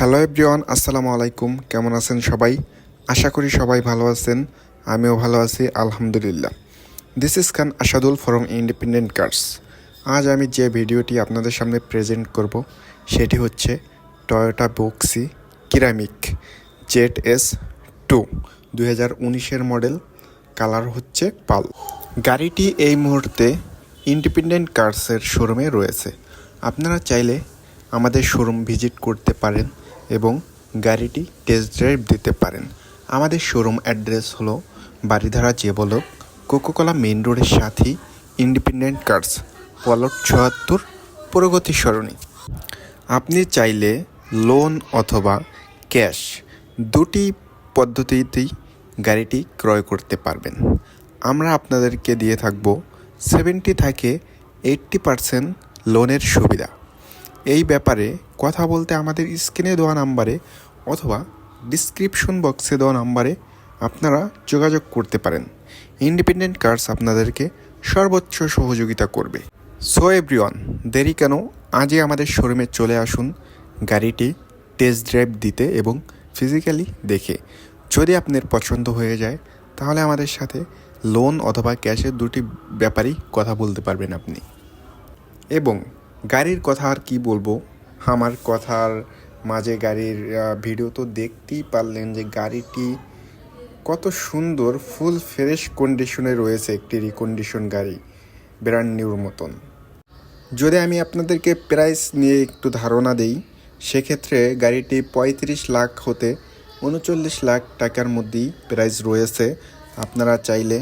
Hello everyone, আসসালামু আলাইকুম। কেমন আছেন সবাই? আশা করি সবাই ভালো আছেন। আমিও ভালো আছি, আলহামদুলিল্লাহ। This is Khan Asadul from independent cars আজ আমি যে ভিডিওটি আপনাদের সামনে প্রেজেন্ট করব, সেটি হচ্ছে Toyota Voxy Kirameki Z S two দুই হাজার উনিশের মডেল কালার হচ্ছে পাল। গাড়িটি এই মুহূর্তে ইন্ডিপেন্ডেন্ট কার্সের শোরুমে রয়েছে। আপনারা চাইলে আমাদের শোরুম ভিজিট করতে পারেন। এবং গাড়িটি টেস্ট ড্রাইভ দিতে পারেন। আমাদের শোরুম অ্যাড্রেস হলো বাড়িধারা জেবলক কোকোকলা মেন রোডের সাথেই ইন্ডিপেন্ডেন্ট কার্স পলট চুয়াত্তর, প্রগতি সরণি। আপনি চাইলে লোন অথবা ক্যাশ দুটি পদ্ধতিতেই গাড়িটি ক্রয় করতে পারবেন। আমরা আপনাদেরকে দিয়ে থাকব সেভেন্টি থেকে এইট্টি পারসেন্ট লোনের সুবিধা। এই ব্যাপারে কথা বলতে আমাদের স্ক্রিনে দেওয়া নাম্বারে অথবা ডিসক্রিপশন বক্সে দেওয়া নাম্বারে আপনারা যোগাযোগ করতে পারেন। ইন্ডিপেন্ডেন্ট কার্স আপনাদেরকে সর্বোচ্চ সহযোগিতা করবে। সো এভরিওয়ান দেরি কেন? আজই আমাদের শোরুমে চলে আসুন, গাড়িটি টেস্ট ড্রাইভ দিতে এবং ফিজিক্যালি দেখে। যদি আপনার পছন্দ হয়ে যায়, তাহলে আমাদের সাথে লোন অথবা ক্যাশের দুটি ব্যাপারেই কথা বলতে পারবেন আপনি। এবং গাড়ির কথা আর কি বলব? আমার কথার মাঝে গাড়ির ভিডিও তো দেখতেই পারলেন যে গাড়িটি কত সুন্দর ফুল ফ্রেশ কন্ডিশনে রয়েছে একটি রিকন্ডিশন গাড়ি ব্র্যান্ড নিউর মতন। যদি আমি আপনাদেরকে প্রাইস নিয়ে একটু ধারণা দেই, সেক্ষেত্রে গাড়িটি পঁয়ত্রিশ লাখ হতে উনচল্লিশ লাখ টাকার মধ্যেই প্রাইস রয়েছে। আপনারা চাইলে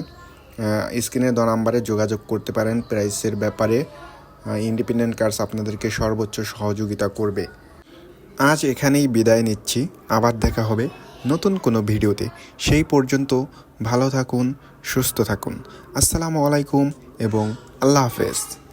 স্ক্রিনে দ নাম্বারে যোগাযোগ করতে পারেন প্রাইসের ব্যাপারে। ইন্ডিপেন্ডেন্ট কার্স আপনাদেরকে সর্বোচ্চ সহযোগিতা করবে। আজ এখানেই বিদায় নিচ্ছি। আবার দেখা হবে নতুন কোনো ভিডিওতে। সেই পর্যন্ত ভালো থাকুন, সুস্থ থাকুন। আসসালামু আলাইকুম এবং আল্লাহ হাফেজ।